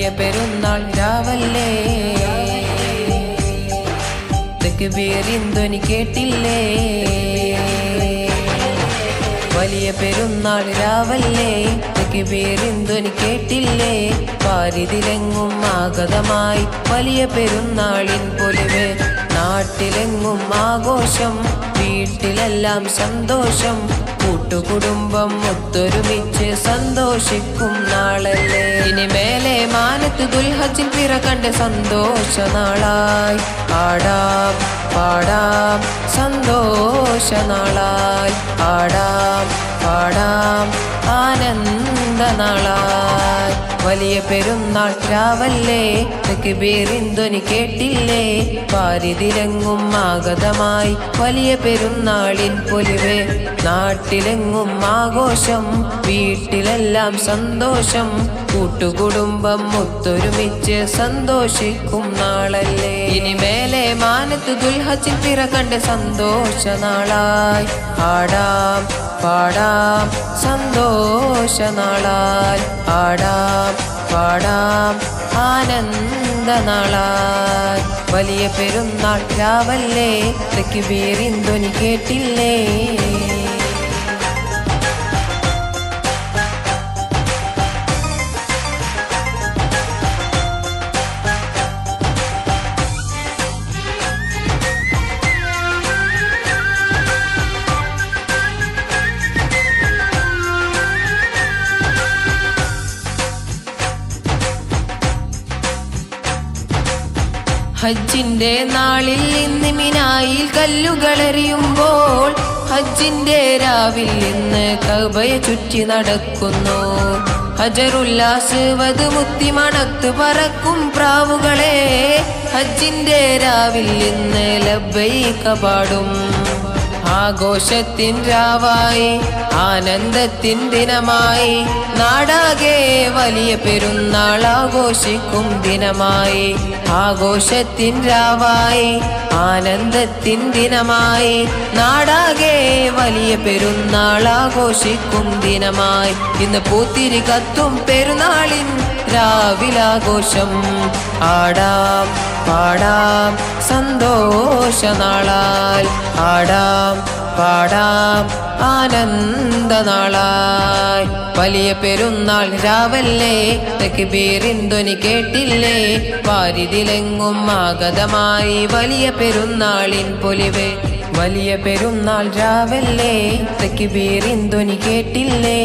വലിയ പെരുന്നാൾ രാവല്ലേ? തെക്കുബീറിന്തൊനി കേട്ടില്ലേ? വലിയ പെരുന്നാൾ രാവല്ലേ? തെക്കുബീറിന്തൊനി കേട്ടില്ലേ? പാരിതിലെങ്ങും ആഗതമായി വലിയ പെരുന്നാളിൻ പൊലിവ്. നാട്ടിലെങ്ങും ആഘോഷം വീട്ടിലെല്ലാം സന്തോഷം. കൂട്ടുകുടുംബം ഒത്തൊരുമിച്ച് സന്തോഷിക്കും നാളല്ലേ? ഇനി മേലെ മാനത്ത് ദുൽഹജിൽ പിറ കണ്ട് സന്തോഷ നാളായി. ആടാം പാടാം സന്തോഷ നാളായി. ആടാം പാടാം ആനന്ദ നാളായി. വലിയ പെരുന്നാൾ രാവല്ലേ? തെക്കുബീറിന്തൊനി കേട്ടില്ലേ? പാരിതിരങ്ങും ആഗതമായി വലിയ പെരുന്നാളിൻ പൊലിവേ. നാട്ടിലെങ്ങും ആഘോഷം വീട്ടിലെല്ലാം സന്തോഷം. കൂട്ടുകുടുംബം ഒത്തൊരുമിച്ച് സന്തോഷിക്കും നാളല്ലേ? ഇനി മേലെ മാനത്ത് ദുൽഹച്ചിൻ പിറ കണ്ട് സന്തോഷ നാളായി. ആടാം പാടാം സന്തോഷ നാളായി. ആടാം. പാടാം ആനന്ദ നാളായി വലിയ പെരുന്നാൾ രാവല്ലേ? തെക്കുപേരിന്തൊനി കേട്ടില്ലേ? ഹജ്ജിന്റെ നാളിൽ ഇന്ന് മിനായിൽ കല്ലുകളെറിയുമ്പോൾ ഹജ്ജിന്റെ രാവിൽ ഇന്ന് കബയെ ചുറ്റി നടക്കുന്നു. ഹജറുല്ലാസ് വധുമുത്തി മണത്ത് പറക്കും പ്രാവുകളെ ഹജ്ജിന്റെ രാവിൽ ഇന്ന് ലബ്ബൈക പാടും. ആഘോഷത്തിൻ രാവായി ആനന്ദത്തിൻ ദിനമായി നാടാകെ വലിയ പെരുന്നാൾ ആഘോഷിക്കും ദിനമായി. ആഘോഷത്തിൻ രാവായി ആനന്ദത്തിൻ ദിനമായി നാടാകെ വലിയ പെരുന്നാൾ ആഘോഷിക്കും ദിനമായി. ഇന്ന് പൂത്തിരി കത്തും പെരുന്നാളിൻ രാവിലാഘോഷം. ആടാം പാടാം സന്തോഷനാളാൽ ആടാം പാടാം ആനന്ദ നാളായി വലിയ പെരുന്നാൾ രാവല്ലേ? തെക്കുബീറിന്തൊനി കേട്ടില്ലേ? വാരിതിലെങ്ങും ആഗതമായി വലിയ പെരുന്നാളിൻ പൊലിവ്. വലിയ പെരുന്നാൾ രാവല്ലേ? തെക്കുബീറിന്തൊനി കേട്ടില്ലേ?